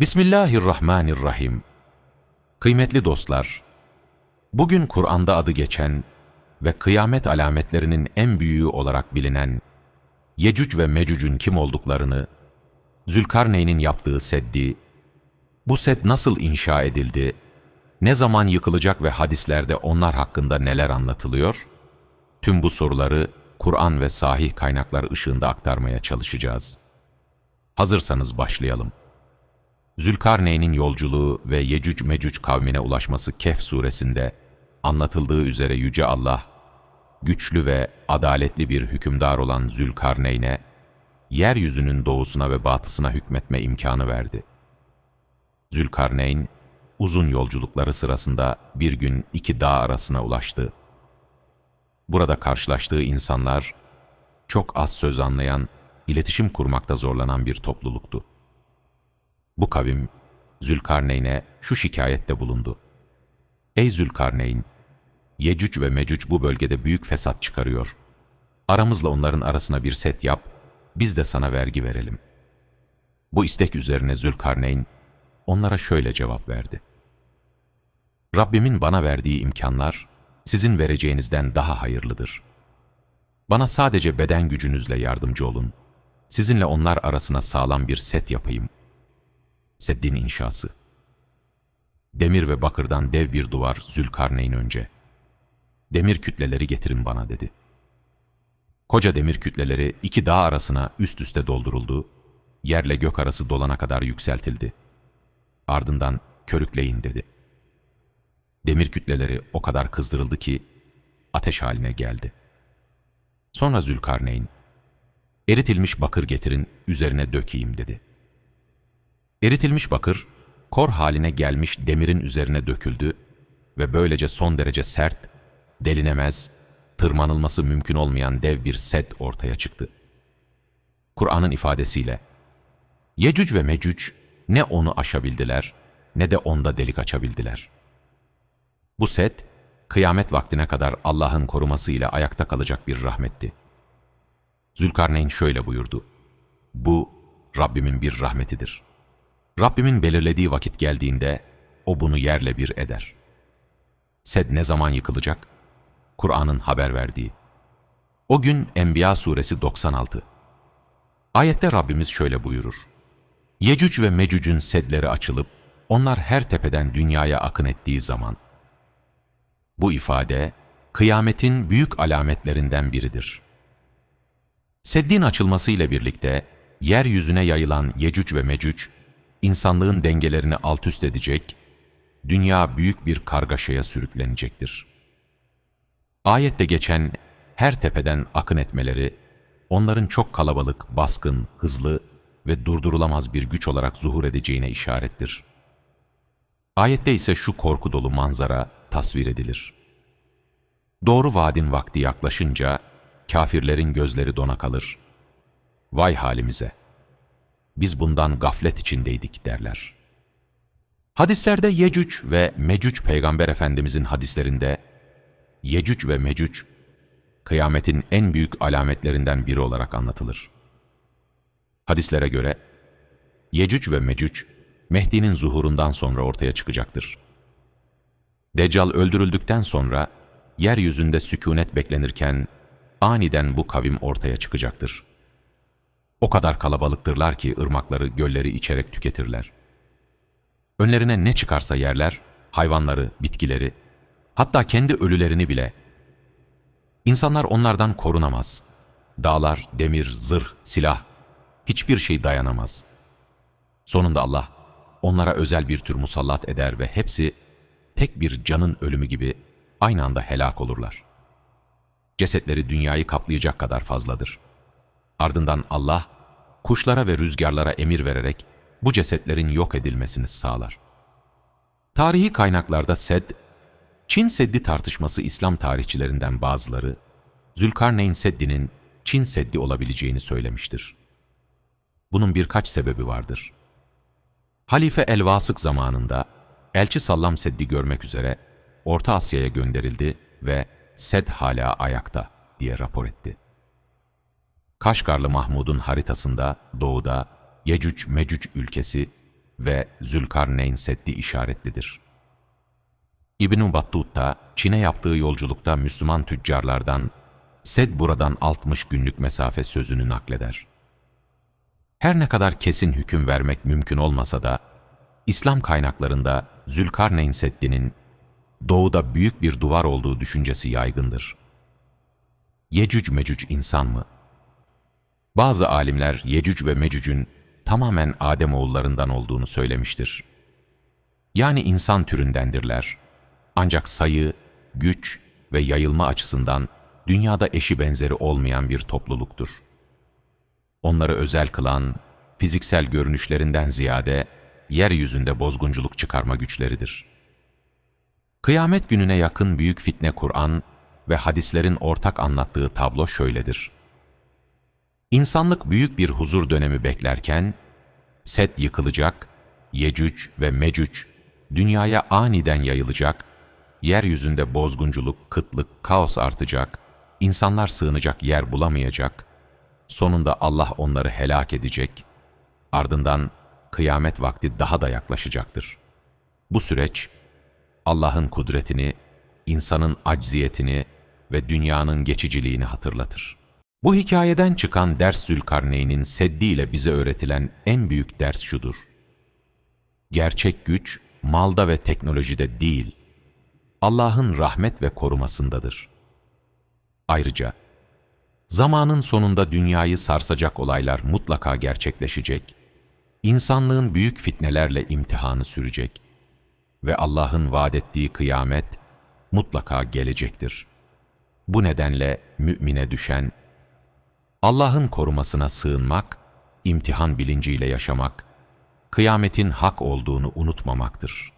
Bismillahirrahmanirrahim. Kıymetli dostlar, bugün Kur'an'da adı geçen ve kıyamet alametlerinin en büyüğü olarak bilinen Yecüc ve Mecüc'ün kim olduklarını, Zülkarneyn'in yaptığı seddi, bu sed nasıl inşa edildi, ne zaman yıkılacak ve hadislerde onlar hakkında neler anlatılıyor, tüm bu soruları Kur'an ve sahih kaynaklar ışığında aktarmaya çalışacağız. Hazırsanız başlayalım. Zülkarneyn'in yolculuğu ve Yecüc Mecüc kavmine ulaşması Kehf suresinde anlatıldığı üzere Yüce Allah, güçlü ve adaletli bir hükümdar olan Zülkarneyn'e, yeryüzünün doğusuna ve batısına hükmetme imkanı verdi. Zülkarneyn, uzun yolculukları sırasında bir gün iki dağ arasına ulaştı. Burada karşılaştığı insanlar, çok az söz anlayan, iletişim kurmakta zorlanan bir topluluktu. Bu kavim Zülkarneyn'e şu şikayette bulundu. Ey Zülkarneyn! Yecüc ve Mecüc bu bölgede büyük fesat çıkarıyor. Aramızla onların arasına bir set yap, biz de sana vergi verelim. Bu istek üzerine Zülkarneyn onlara şöyle cevap verdi. Rabbimin bana verdiği imkanlar sizin vereceğinizden daha hayırlıdır. Bana sadece beden gücünüzle yardımcı olun. Sizinle onlar arasına sağlam bir set yapayım. Seddin inşası. Demir ve bakırdan dev bir duvar Zülkarneyn önce. Demir kütleleri getirin bana dedi. Koca demir kütleleri iki dağ arasına üst üste dolduruldu, yerle gök arası dolana kadar yükseltildi. Ardından körükleyin dedi. Demir kütleleri o kadar kızdırıldı ki ateş haline geldi. Sonra Zülkarneyn, eritilmiş bakır getirin üzerine dökeyim dedi. Eritilmiş bakır, kor haline gelmiş demirin üzerine döküldü ve böylece son derece sert, delinemez, tırmanılması mümkün olmayan dev bir set ortaya çıktı. Kur'an'ın ifadesiyle, Yecüc ve Mecüc ne onu aşabildiler ne de onda delik açabildiler. Bu set, kıyamet vaktine kadar Allah'ın korumasıyla ayakta kalacak bir rahmetti. Zülkarneyn şöyle buyurdu, Bu, Rabbimin bir rahmetidir.'' Rabbimin belirlediği vakit geldiğinde o bunu yerle bir eder. Sed ne zaman yıkılacak? Kur'an'ın haber verdiği. O gün Enbiya suresi 96. Ayette Rabbimiz şöyle buyurur. Yecüc ve Mecüc'ün sedleri açılıp onlar her tepeden dünyaya akın ettiği zaman. Bu ifade kıyametin büyük alametlerinden biridir. Seddin açılmasıyla birlikte yeryüzüne yayılan Yecüc ve Mecüc insanlığın dengelerini alt üst edecek, dünya büyük bir kargaşaya sürüklenecektir. Ayette geçen her tepeden akın etmeleri, onların çok kalabalık, baskın, hızlı ve durdurulamaz bir güç olarak zuhur edeceğine işarettir. Ayette ise şu korku dolu manzara tasvir edilir. Doğru vaadin vakti yaklaşınca kafirlerin gözleri dona kalır. Vay halimize! Biz bundan gaflet içindeydik derler. Hadislerde Yecüc ve Mecüc Peygamber Efendimizin hadislerinde Yecüc ve Mecüc kıyametin en büyük alametlerinden biri olarak anlatılır. Hadislere göre Yecüc ve Mecüc Mehdi'nin zuhurundan sonra ortaya çıkacaktır. Deccal öldürüldükten sonra yeryüzünde sükunet beklenirken aniden bu kavim ortaya çıkacaktır. O kadar kalabalıktırlar ki ırmakları, gölleri içerek tüketirler. Önlerine ne çıkarsa yerler, hayvanları, bitkileri, hatta kendi ölülerini bile. İnsanlar onlardan korunamaz. Dağlar, demir, zırh, silah, hiçbir şey dayanamaz. Sonunda Allah onlara özel bir tür musallat eder ve hepsi tek bir canın ölümü gibi aynı anda helak olurlar. Cesetleri dünyayı kaplayacak kadar fazladır.'' Ardından Allah, kuşlara ve rüzgarlara emir vererek bu cesetlerin yok edilmesini sağlar. Tarihi kaynaklarda Sed, Çin Seddi tartışması İslam tarihçilerinden bazıları, Zülkarneyn Seddi'nin Çin Seddi olabileceğini söylemiştir. Bunun birkaç sebebi vardır. Halife El-Vasık zamanında Elçi Sallam Seddi görmek üzere Orta Asya'ya gönderildi ve Sed hala ayakta diye rapor etti. Kaşgarlı Mahmud'un haritasında doğuda Yecüc Mecüc ülkesi, ve Zülkarneyn Seddi işaretlidir. İbn-i Battuta, Çin'e yaptığı yolculukta Müslüman tüccarlardan Sed buradan 60 günlük mesafe sözünü nakleder. Her ne kadar kesin hüküm vermek mümkün olmasa da, İslam kaynaklarında Zülkarneyn Seddi'nin doğuda büyük bir duvar olduğu düşüncesi yaygındır. Yecüc Mecüc insan mı? Bazı alimler Yecüc ve Mecüc'ün tamamen Adem oğullarından olduğunu söylemiştir. Yani insan türündendirler. Ancak sayı, güç ve yayılma açısından dünyada eşi benzeri olmayan bir topluluktur. Onları özel kılan, fiziksel görünüşlerinden ziyade yeryüzünde bozgunculuk çıkarma güçleridir. Kıyamet gününe yakın büyük fitne Kur'an ve hadislerin ortak anlattığı tablo şöyledir. İnsanlık büyük bir huzur dönemi beklerken, set yıkılacak, Yecüc ve Mecüc dünyaya aniden yayılacak, yeryüzünde bozgunculuk, kıtlık, kaos artacak, insanlar sığınacak yer bulamayacak, sonunda Allah onları helak edecek, ardından kıyamet vakti daha da yaklaşacaktır. Bu süreç, Allah'ın kudretini, insanın acziyetini ve dünyanın geçiciliğini hatırlatır. Bu hikayeden çıkan ders Zülkarneyn'in seddiyle bize öğretilen en büyük ders şudur. Gerçek güç, malda ve teknolojide değil, Allah'ın rahmet ve korumasındadır. Ayrıca, zamanın sonunda dünyayı sarsacak olaylar mutlaka gerçekleşecek, insanlığın büyük fitnelerle imtihanı sürecek ve Allah'ın vaad ettiği kıyamet mutlaka gelecektir. Bu nedenle mümine düşen, Allah'ın korumasına sığınmak, imtihan bilinciyle yaşamak, kıyametin hak olduğunu unutmamaktır.''